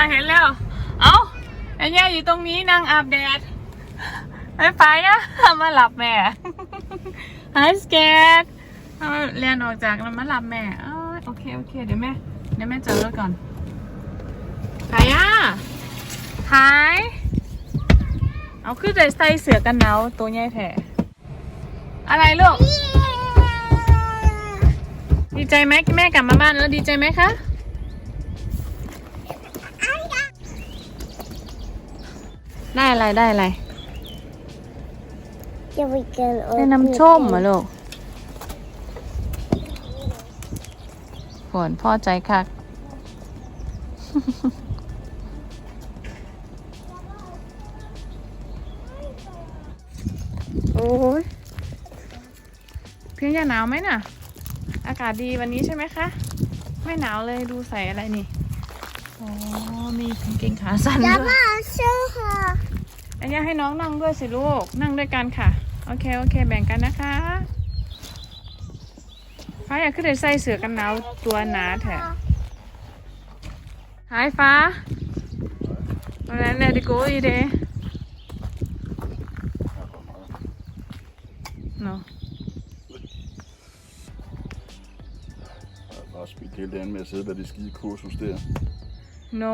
าเห็นแล้ว เอ้าไอ้ย่อยู่ตรงนี้นางอาบแดดไม่ไปอะมาหลับแม่หายสแกดเรียนออกจากแล้วมาหลับแม่โอเคโอเคเดี๋ยวแม่เดี๋ยวแม่เจอรถก่อนใครอะหายเอาขึ้นใจใส่เสือกันหนาวตัวใหญ่แท้อะไรลูก ดีใจไหมแม่กลับมาบ้านแล้วดีใจไหมคะ ได้อะไรได้อะไร จะไปกินได้น้ำส้มเหรอลูกฝนพ่อใจคัก โอ้ยเพียงจะหนาวไหมน่ะ อากาศดีวันนี้ใช่ไหมคะ ไม่หนาวเลยดูใส่อะไรนี่ อ๋อ มีกางเกงขาสั้นจะด้วย มาซื้อค่ะ อันนี้ให้น้องนั่งด้วยสิลูก นั่งด้วยกันค่ะ โอเค โอเค แบ่งกันนะคะฟ้าอยากขึ้นไปใส่เสือกันหนาวตัวหนาแถะหายฟ้าวันนั้นเลดิโกอีเดเนาะ Bare spildt helt andet med at sidde ved det skide kursus der. Nå,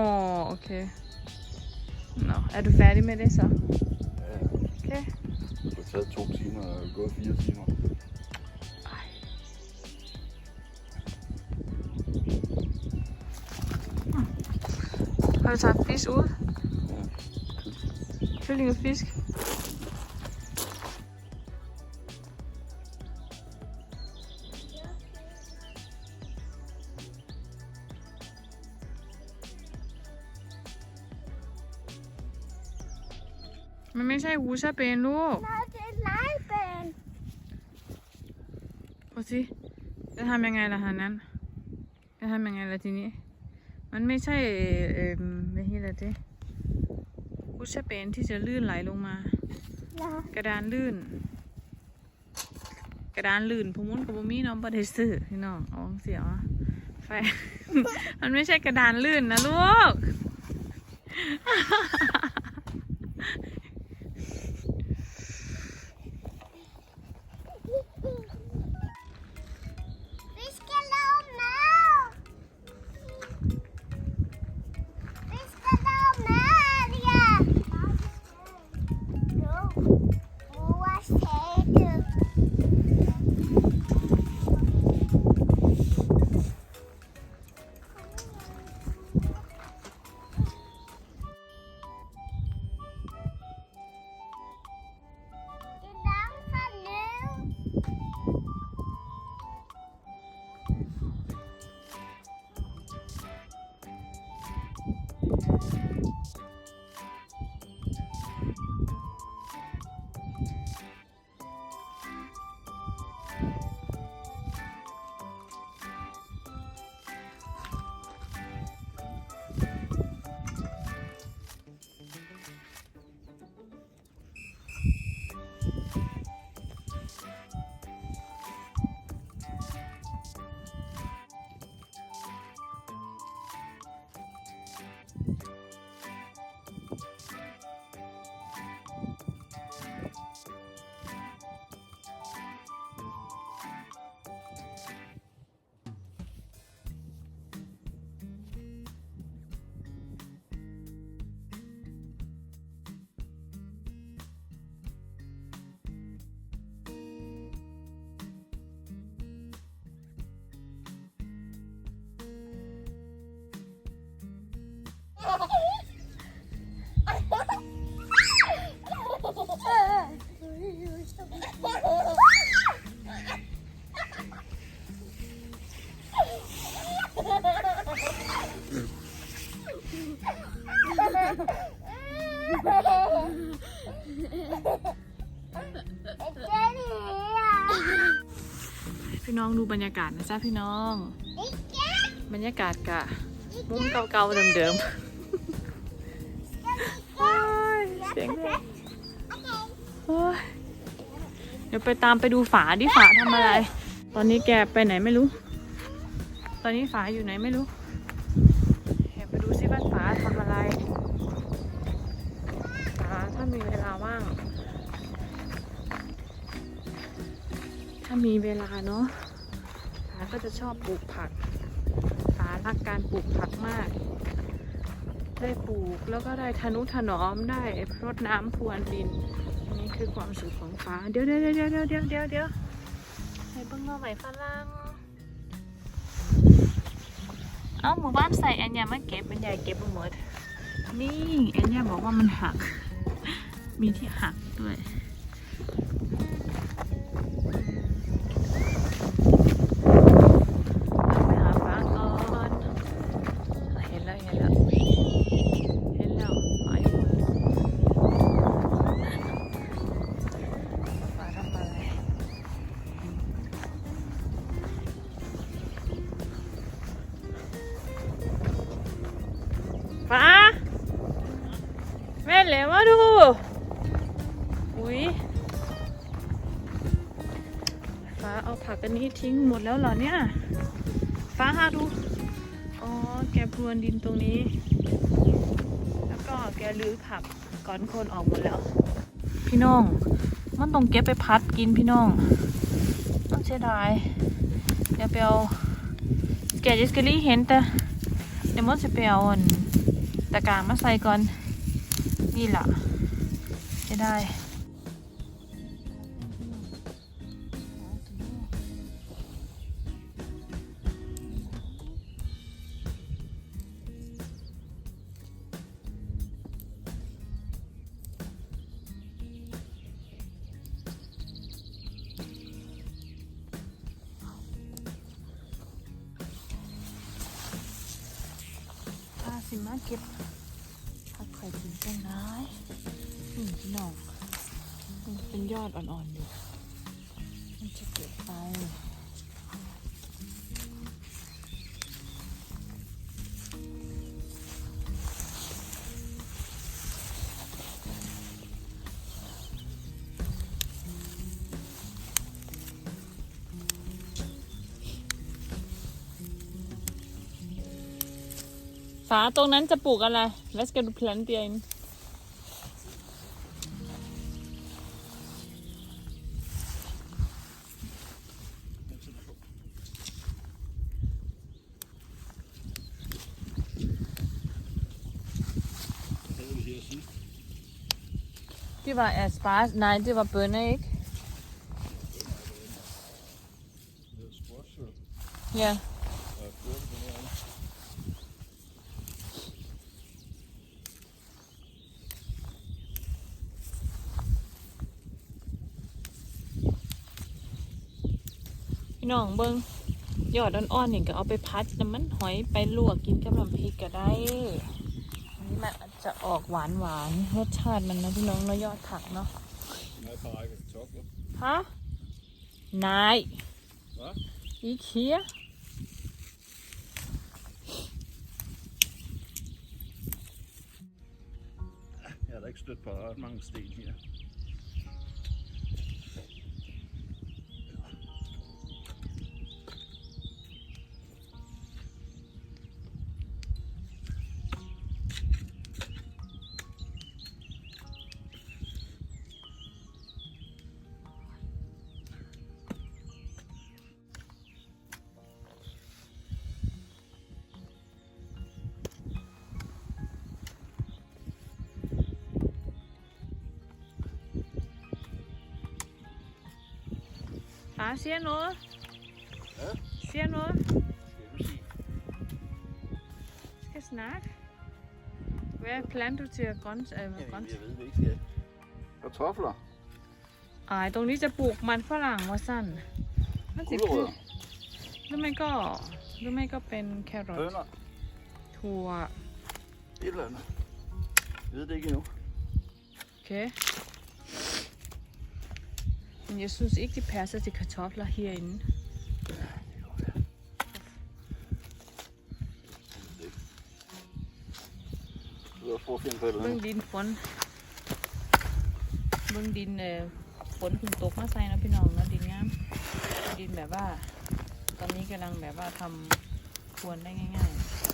okay. Er du færdig med det så? Ja, Okay. det har taget to timer og gået fire timer. Har du taget fisk ud? Ja. Kylling og fisk? Man ไม่ใช่หูชาเป็นลูกเราจะไล่เป็นดูสิจะทำยังไงล่ะฮะนั้นจะทำยังไงล่ะทีนี้ มันไม่ใช่เอ่อไม่ใช่อะไรจีหูชาเป็นที่จะลื่นไหลลงมาเรากระดานลื่น กระดานลื่นพวกมุนกับพวมีน้องประเดซื้อพี่น้องเอาเสียวอะไฟมันไม่ใช่กระดานลื่นนะลูก พี่น้องดูบรรยากาศนะจ๊ะพี่น้องไอ้เจ๊บรรยากาศกะมุมเก่าๆเดิมๆ สียงเดี๋ยวไปตามไปดูฝาดิฝาทำอะไร ตอนนี้แกไปไหนไม่รู้ ตอนนี้ฝาอยู่ไหนไม่รู้เดี๋ยวไปดูซิว่าฝาทำอะไรฝาถ้ามีเวลาว่าง ถ้ามีเวลาเนาะฝาก็จะชอบปลูกผักฝารักการปลูกผักมาก ได้ปลูกแล้วก็ได้ทนุถนอมได้รดน้ำพรวนดิน นี่คือความสุขของฟ้า เดี๋ยวเดี๋ยวเดี๋ยวเดี๋ยวเดี๋ยวเดี๋ยวเดี๋ยวใส่เบิ้งหน่ใหม่ฝรั่งเอาหมู่บ้านใส่อันยามาเก็บมันใหญ่เก็บหมดนี่อันยาบอกว่ามันหัก มีที่หักด้วย นนี้ทิ้งหมดแล้วเหรอเนี่ย ฟ้าหาดู อ๋อ แกพรวนดินตรงนี้ แล้วก็แกรื้อผักก่อนคนออกหมดแล้ว พี่น้อง มันต้องเก็บไปพัดกินพี่น้องต้องเสียดายเดี๋ยวไปเอาแกจิสกลี่เห็นแต่เดี๋ยวมันจะไปเอาอันตะกร้างมาใส่ก่อน นี่แหล่ะจะได้ สิมาเก็บผักไข่ถึงต้นไม้นี่พี่น้องมันเป็นยอดอ่อนๆอยู่มันจะเก็บไป ฝาตรงนั้นจะปลูกอะไร Let's get to plant in Havde vi her sidst. Det var asparges. Nej, det var bønner, ikke? Det hedder squash, og Ja. og พี่น้องเบิ้งยอดอ่อนๆนี่ก็เอาไปพัดน้ำมันหอยไปลวกกินกับน้ำพริกก็ได้อันนี้มันอาจจะออกหวานหวานๆรสชาติมันนะพี่น้องเนาะยอดผักเนาะ Nej, par række kartofler. ฮะนาย Hvad? อีเคีย Jeg har da ikke stødt på ret mange sten her. Ah, siger noget. Ja? Siger noget. Skal vi se. Skal snakke. Hvad planter du til grønt? Øh, Jamen, grønt? jeg ved det ikke. Skal. Kartofler. อ่าตรงนี้จะปลูกมันฝรั่งว่าสั้นมันสิคือ Gulerødder. หรือไม่ก็หรือไม่ก็เป็นแครอท Bønner. ถั่ว Et eller andet. Jeg ved det ikke endnu. โอเค Men jeg synes ikke, de passer til kartofler herinde. Du også prøve at finde på et eller เบื้อง andet. ดินฝนเบื้องดินเอ่อฝนเพิ่งตกมาใส่นะพี่น้องนะดินงามดินแบบว่า ตอนนี้กำลังแบบว่าทำควรได้ง่าย ๆ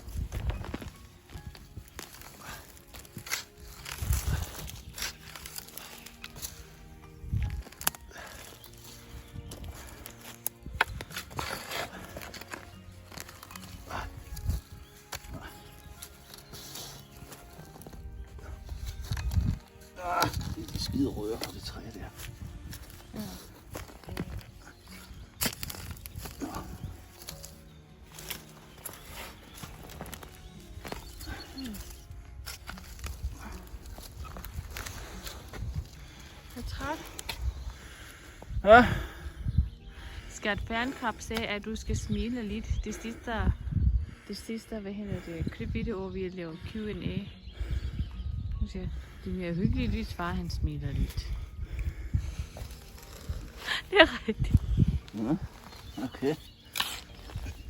Ja, Skal et fankrab se, at du skal smile lidt. Det sidste, det sidste hvad hedder det, klipvideo, vi laver Q&A. Du siger, Det er mere hyggeligt, hvis far han smiler lidt. Det er rigtigt. ja. okay.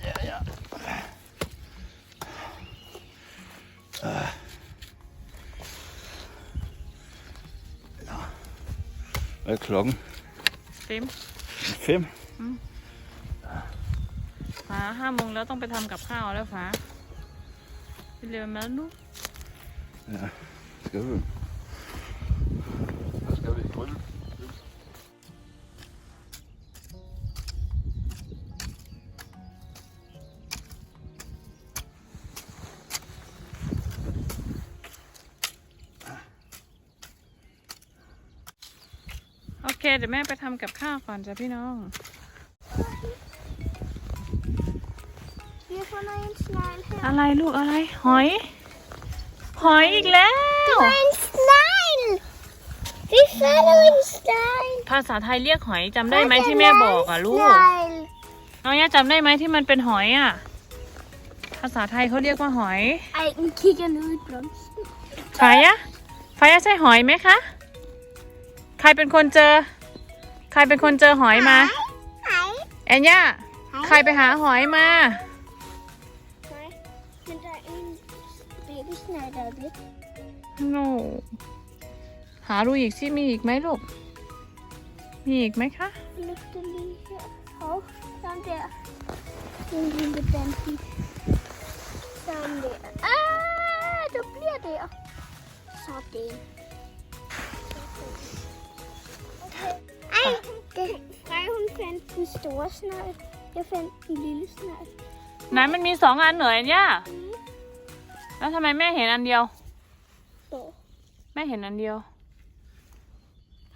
Ja, ja. Ah. Ja. Hvad er klokken? Fem. Fem? ฟ้าห้าโมงแล้วต้องไปทำกับข้าวแล้วฟ้าไปเร็วมาลูก Ja, skal vi. แม่ไปทำกับข้าวก่อนจ้ะพี่น้อง Wir får nog en snegl her. อะไรลูกอะไร หอย หอยอีกแล้ว Det var en snegl! Vi fandt en snegl! ภาษาไทยเรียกหอยจำได้ไหมที่แม่บอกอะลูก Snegl. น้องย่าจำได้ไหมที่มันเป็นหอยอะ ภาษาไทยเขาเรียกว่าหอย Ej, den kigger ned i blomsten. ไฟอะไฟอะใช่หอยไหมคะ ใครเป็นคนเจอ ใครเป็นคนเจอหอยมา Hej. แอนย่าใครไปหาหอยมา Nej, men der er en babysnegl, der er væk. โนหาดูอีกสิมีอีกไหมลูก มีอีกไหมคะ Jeg løfter lige her. Hov, sådan der. En lille bandit. Sådan der. Ah, du bliver der. Sådan. Ej, det, Frej, hun fandt den store snegl. Jeg fandt den lille snegl. ไหนมันมีสองอันเหรอแอนย่าแล้วทำไมแม่เห็นอันเดียว Hvor? แม่เห็นอันเดียว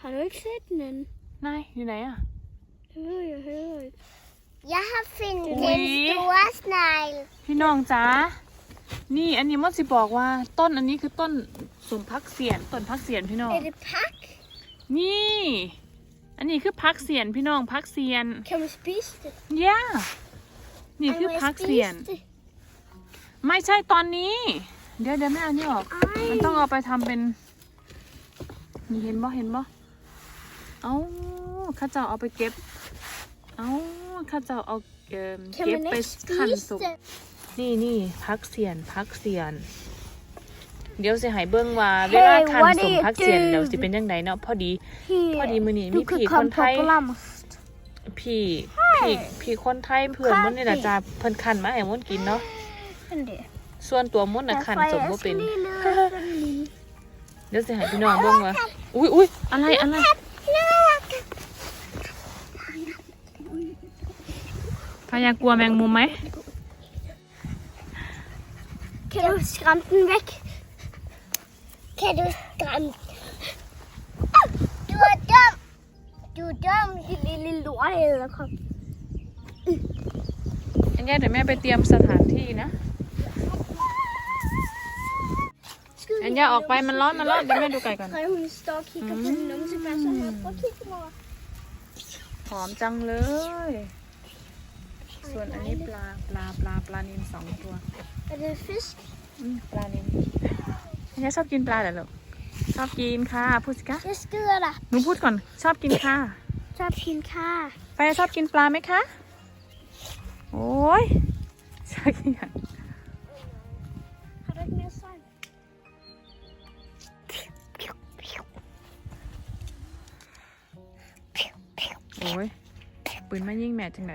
Har du ikke set den anden? นายอยู่ไหนอะ Det ved jeg heller ikke. Jeg har fundet Ui. den store snegl. พี่น้องจ๋า นี่อันนี้มดสิบอกว่า ต้นอันนี้คือต้นสมพักเสียนต้นพักเสียนพี่น้อง Er det pak? นี่ อันนี้คือพักเสียนพี่น้องพักเสียน Kan man spise det? ย่านี่ Ej, คือ må jeg พักเสียน spise det? ไม่ใช่ตอนนี้ เดี๋ยวเดี๋ยวแม่เอานี่ออก Ej. มันต้องเอาไปทำเป็นนี่เห็นบ่เห็นบ่เอ้าข้าเจ้าเอาไปเก็บ เอ้าข้าเจ้าเอาเอ่อ Kan เก็บ man ไป ikke ขั้น spise สุก det? นี่นี่พักเสียนพักเสียน เดี๋ยวสิใหายเบิ้งว่าเวลาคัน what สม do you พักเสียน do? เดี๋ยวสิเป็นยังไงเนาะพอดี พอดี Her. มือนี้ Du มี kan ผีคน komme ไท på ย blomst. พี่พี่พี่คนไทยเพื่อนมันนี่แหละจ้าเพิ่นคันมาให้มนกินเนาะ Den der. ส่วนตัวมนน่ะคัน Derfor สม er บ่ jeg เป็น sådan lige nede af den lille. เดี๋ยวสิใหายพี่น้องเบิ้งว่าอุ้ยอุ้ยอะไรอะไรพายากลัวแมงมุมไหม แค่ดูกันดูจอมดูจอมลิลิลัวเลยแล้วครับอันนี้เดี๋ยวแม่ไปเตรียมสถานที่นะ อันนี้ออกไปมันร้อนมันร้อนเดี๋ยวแม่ดูไก่ก่อนหอมจังเลย ส่วนอันนี้ปลาปลาปลาปลานิลสองตัวปลานิล อันนี้ชอบกินปลาเหรอลูกชอบกินค่ะ พูดสิคะ Jeg skyder dig. หนูพูดก่อน ชอบกินค่ะ Så er din kar. ไปชอบกินปลาไหมคะ โอ้ยชอบกินอย่าง Har du ikke mere sejl? โอ้ยปืนมายิงแม่จังไหน